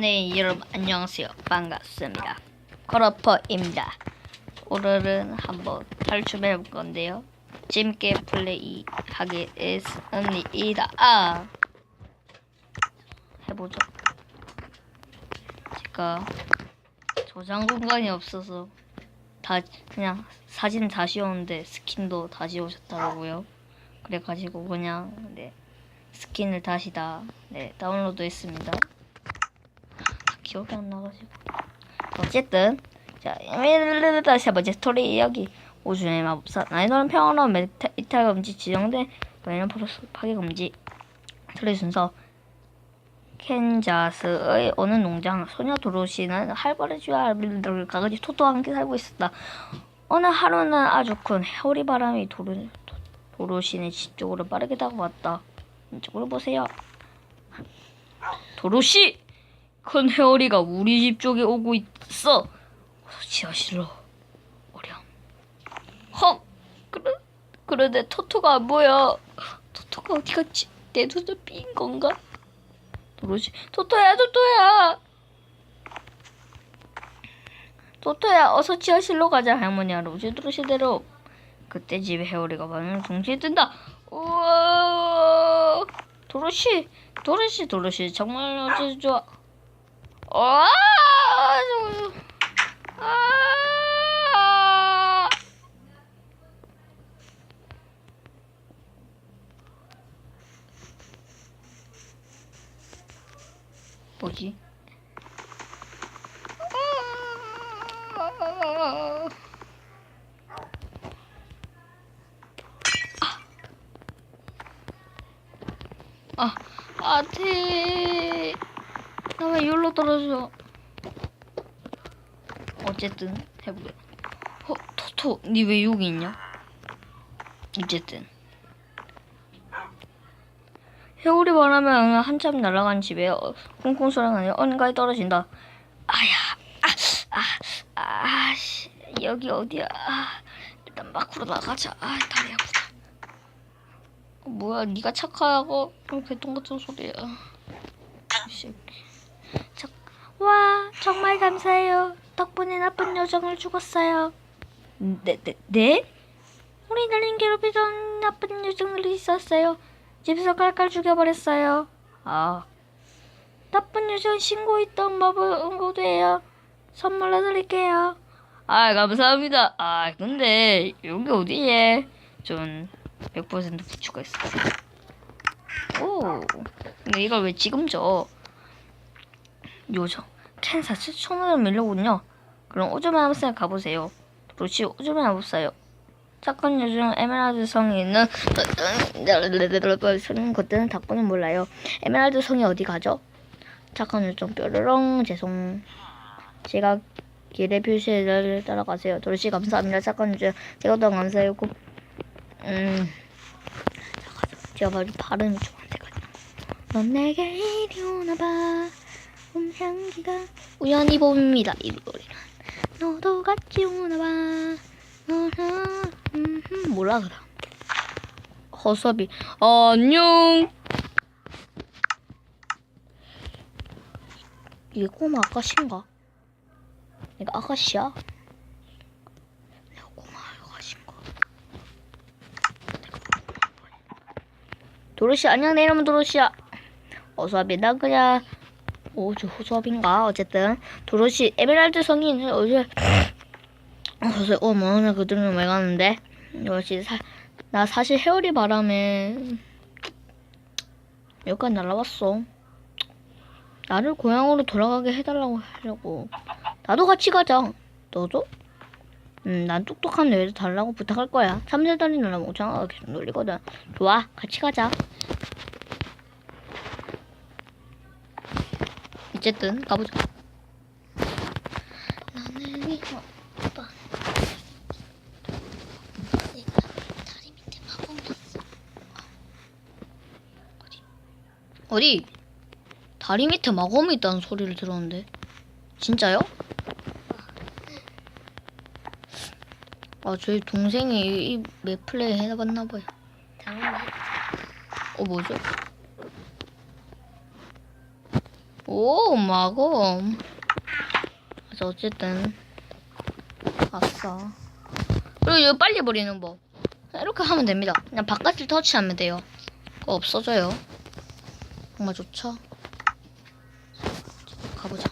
네, 여러분 안녕하세요. 반갑습니다. 커러퍼입니다. 오늘은 한번 탈출해 볼 건데요. 재밌게 플레이 하겠습니다. 아! 해보죠. 제가 저장 공간이 없어서 다 그냥 사진 다 씌웠는데 스킨도 다 지우셨더라고요. 그래가지고 그냥 네 스킨을 다시 다 네, 다운로드 했습니다. 기억이 안 나가지고 어쨌든 자 다시 세 번째 스토리 이야기 오준의 마법사 나이너는 평화로운 메타- 이탈 금지 지정된 와이너 프로스 파괴 금지 스토리 순서 캔자스의 어느 농장 소녀 도로시는 할바르지와 가그지 토토와 함께 살고 있었다. 어느 하루는 아주 큰 해오리 바람이 도로, 도- 도로시의 집 쪽으로 빠르게 다가왔다. 이쪽으로 보세요. 도로시! 큰 해오리가 우리 집 쪽에 오고 있어. 지하실로 오렴. 헉! 그래, 그런데 토토가 안 보여. 토토가 어디 갔지? 내 눈을 삔 건가? 도로시, 토토야, 토토야! 토토야, 어서 지하실로 가자. 할머니 할아버지 도로시대로. 그때 집에 해오리가 반을 동시에 뜬다. 우와! 도로시, 도로시, 도로시, 정말 어째 좋아. 아, 저- 아. 뭐지? 아. 아, 아, 태. 여기로 떨어져? 어쨌든 해보게. 어, 토토, 니 왜 여기 있냐? 어쨌든. 해오리 바람에 한참 날아간 집에 어, 콩콩 소리가 나니 언가에 떨어진다. 아야, 아, 아, 아, 씨, 여기 어디야? 아, 일단 밖으로 나가자. 아, 다리 아프다. 어, 뭐야, 네가 착하고 좀 개똥 같은 소리야. 와, 정말 감사해요. 덕분에 나쁜 요정을 죽었어요. 네, 네, 네? 우리 날린 괴롭히던 나쁜 요정들이 있었어요. 집에서 깔깔 죽여버렸어요. 아, 나쁜 요정 신고했던 마법 응고도예요. 선물로 드릴게요. 아, 감사합니다. 아, 근데 여기 어디에? 전 100% 부추가 있어요. 오, 근데 이걸 왜 지금 줘? 요정 캔사스 천원을 밀려군요. 그럼 오즈메 하우스에 가보세요. 그렇지 오즈메 하우스요. 사건 요정 에메랄드 성이 있는 쓰는 것들은 닭고는 몰라요. 에메랄드 성이 어디 가죠? 착한 요정 뾰로롱 죄송. 제가 길의 표시를 따라가세요. 도로시 감사합니다. 착한 요정 제가 더 감사해요. 고- 음 제가 발음이 좀 안 돼가지고. 넌 내게 이리 오나 봐. 봄 향기가 우연히 봄입니다. 이 노래는 너도 같이 오나봐. 뭐라 그래? 허섭이 안녕. 이게 꼬마 아가씨인가? 내가 아가씨야? 내가 꼬마 아가씨인가? 도로시 안녕 내 이름은 도로시야. 어서 와비 난 그냥 오 저 호수업인가? 어쨌든 도로시 에메랄드 성인. 어제 어서 어머 나 그들은 왜 가는데. 도로시 사, 나 사실 헤어리 바람에 여기까지 날라왔어. 나를 고향으로 돌아가게 해달라고 하려고. 나도 같이 가자. 너도? 음 난 똑똑한 애를 달라고 부탁할 거야. 3세달이 날라면 5천원가 계속 놀리거든. 좋아 같이 가자 어쨌든 가보자. 있어. 어디? 다리 밑에 마검이 있다는 소리를 들었는데 진짜요? 아 저희 동생이 이 맵플레이 해봤나 봐요. 당연히 어 뭐죠? 오, 마검. 그래서 어쨌든 아싸. 그리고 이거 빨리 버리는 법. 이렇게 하면 됩니다. 그냥 바깥을 터치하면 돼요. 그거 없어져요. 정말 좋죠? 가보자.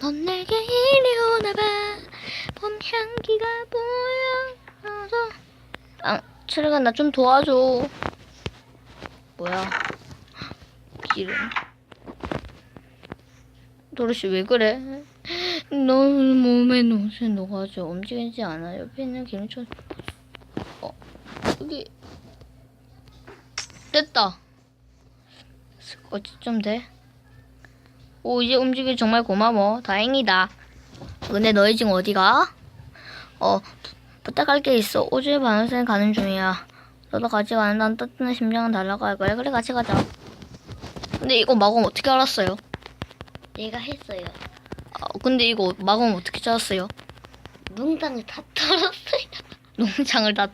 넌 내게 이리 오나봐. 봄 향기가 보여서. 아, 철이가 나 좀 도와줘. 뭐야? 기름. 도로시 왜 그래? 너 몸에 옷에 녹아져 움직이지 않아. 옆에 있는 기름천 어 여기. 됐다. 어찌 좀 돼? 오 이제 움직이 정말 고마워. 다행이다. 근데 너희 지금 어디가? 어 부- 부탁할 게 있어. 오주의 반월세 가는 중이야. 너도 같이 가는다는 따뜻한 심장은 달라갈 거야. 그래 같이 가자. 근데 이거 마검 어떻게 알았어요? 내가 했어요. 아, 근데 이거 마검 어떻게 찾았어요? 농당을 다 털었어요. 농장을 다.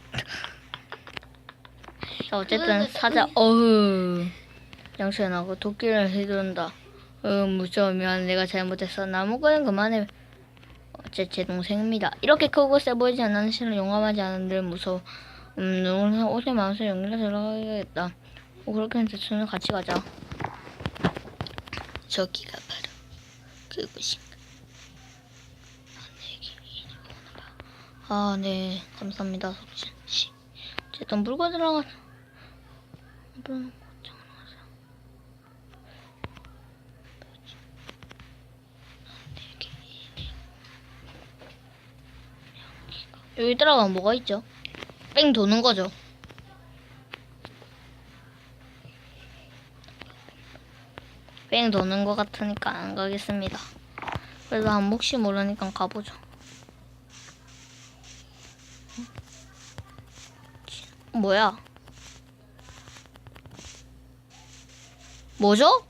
자, 어쨌든 사자. 어휴. 양수야, 그 도끼를 휘두른다. 어, 무서우면 내가 잘못했어. 나무꾼은 그만해. 어째 제 동생입니다. 이렇게 크고 세 보이지 않는 신을 용감하지 않은 늘 무서워. 음, 누구나 옷에 마음속 연기가 들어가야겠다. 어, 그렇게 해서 저는 같이 가자. 저기가 바로 그곳인가. 내게 이리 오나 봐. 아, 네. 감사합니다, 석진 씨. 어쨌든 물건 들어가. 여기 들어가면 뭐가 있죠? 뺑 도는 거죠. 뺑 도는 거 같으니까 안 가겠습니다. 그래도 한 혹시 모르니까 가보죠. 뭐야? 뭐죠?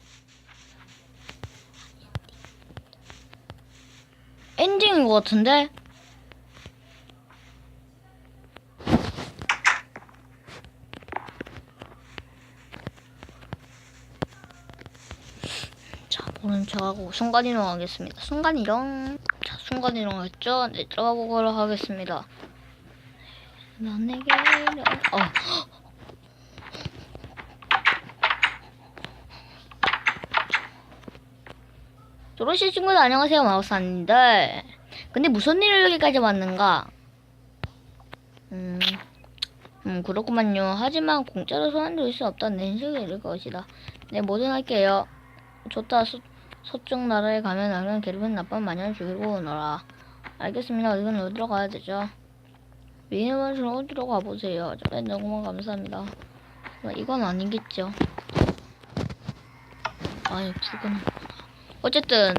엔딩인 것 같은데? 자, 모른 척하고 순간이동 하겠습니다. 순간이동. 자, 순간이동 했죠? 네, 들어가 보도록 하겠습니다. 오- 어. 도로시 친구들 안녕하세요 마우스인데 근데 무슨 일로 여기까지 왔는가? 음, 음 그렇구만요. 하지만 공짜로 소환될 수 없다는 인식이 이를 것이다. 네 뭐든 할게요. 좋다. 서, 서쪽 나라에 가면 나는 괴롭힌 나쁜 마녀를 죽이고 오너라. 알겠습니다. 이건 어디로 가야 되죠? 미니멀을 어디로 가보세요. 네, 너무 감사합니다. 아, 이건 아니겠죠. 아니, 붉은. 어쨌든,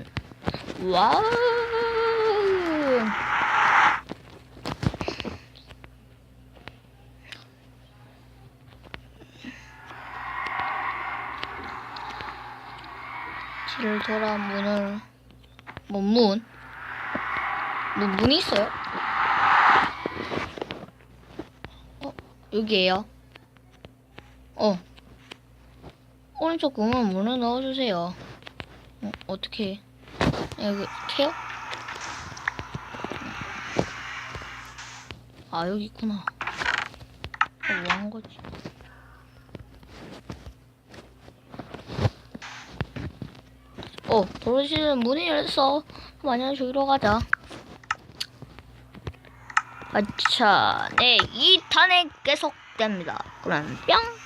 와우! 뒤를 돌아 문을, 뭐, 문? 뭐, 문이 있어요? 여기에요. 어. 오른쪽 구멍 문을 넣어주세요. 어, 어떻게? 여기 캐요? 아 여기 있구나. 어, 뭐한 거지? 어, 도로시는 문이 열렸어. 마녀 저기로 가자. 아차, 네, 2탄에 계속됩니다. 그럼 뿅!